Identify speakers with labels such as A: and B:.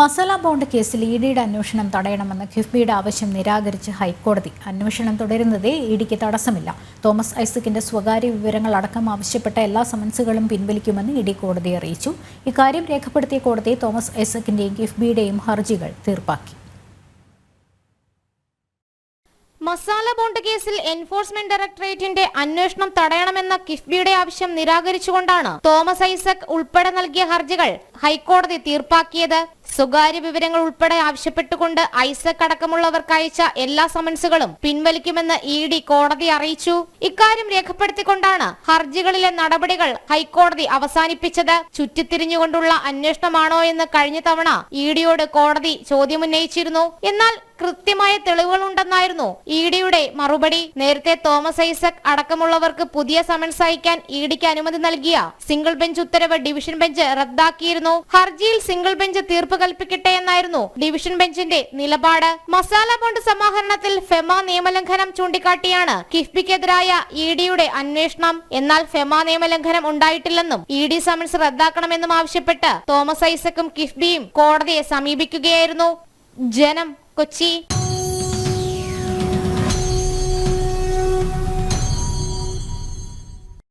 A: Masala bond കേസിൽ E ഡിയുടെ അന്വേഷണം തടയണമെന്ന് കിഫ്ബിയുടെ ആവശ്യം നിരാകരിച്ച് ഹൈക്കോടതി. അന്വേഷണം തുടരുന്നതേ ഇ ഡിക്ക് തടസ്സമില്ല. തോമസ് ഐസക്കിന്റെ സ്വകാര്യ വിവരങ്ങൾ അടക്കം ആവശ്യപ്പെട്ട എല്ലാ സമൻസുകളും പിൻവലിക്കുമെന്ന് ഇ ഡി കോടതി അറിയിച്ചു. ഇക്കാര്യം രേഖപ്പെടുത്തിയ കോടതി തോമസ് ഐസക്കിന്റെയും കിഫ്ബിയുടെയും ഹർജികൾ തീർപ്പാക്കി.
B: മസാല ബോണ്ട് കേസിൽ എൻഫോഴ്സ്മെന്റ് ഡയറക്ടറേറ്റിന്റെ അന്വേഷണം തടയണമെന്ന കിഫ്ബിയുടെ ആവശ്യം നിരാകരിച്ചുകൊണ്ടാണ് തോമസ് ഐസക് ഉൾപ്പെടെ നൽകിയ ഹർജികൾ ഹൈക്കോടതി തീർപ്പാക്കിയത്. സ്വകാര്യ വിവരങ്ങൾ ഉൾപ്പെടെ ആവശ്യപ്പെട്ടുകൊണ്ട് ഐസക് അടക്കമുള്ളവർക്ക് അയച്ച എല്ലാ സമൻസുകളും പിൻവലിക്കുമെന്ന് ഇ ഡി കോടതി അറിയിച്ചു. ഇക്കാര്യം രേഖപ്പെടുത്തിക്കൊണ്ടാണ് ഹർജികളിലെ നടപടികൾ ഹൈക്കോടതി അവസാനിപ്പിച്ചത്. ചുറ്റിത്തിരിഞ്ഞുകൊണ്ടുള്ള അന്വേഷണമാണോ എന്ന് കഴിഞ്ഞ തവണ ഇ ഡിയോട് കോടതി ചോദ്യമുന്നയിച്ചിരുന്നു. എന്നാൽ കൃത്യമായ തെളിവുകളുണ്ടെന്നായിരുന്നു ഇ ഡിയുടെ മറുപടി. നേരത്തെ തോമസ് ഐസക് അടക്കമുള്ളവർക്ക് പുതിയ സമൻസ് അയക്കാൻ ഇ ഡിക്ക് അനുമതി നൽകിയ സിംഗിൾ ബെഞ്ച് ഉത്തരവ് ഡിവിഷൻ ബെഞ്ച് റദ്ദാക്കിയിരുന്നു. ഹർജിയിൽ സിംഗിൾ ബെഞ്ച് തീർപ്പ് കൽപ്പിക്കട്ടെ എന്നായിരുന്നു ഡിവിഷൻ ബെഞ്ചിന്റെ നിലപാട്. മസാല ബോണ്ട് സമാഹരണത്തിൽ ഫെമ നിയമലംഘനം ചൂണ്ടിക്കാട്ടിയാണ് കിഫ്ബിക്കെതിരായ ഇ ഡിയുടെ അന്വേഷണം. എന്നാൽ ഫെമ നിയമലംഘനം ഉണ്ടായിട്ടില്ലെന്നും ഇ ഡി സമൻസ് റദ്ദാക്കണമെന്നും ആവശ്യപ്പെട്ട് തോമസ് ഐസക്കും കിഫ്ബിയും കോടതിയെ സമീപിക്കുകയായിരുന്നു. ജനം കൊച്ചി.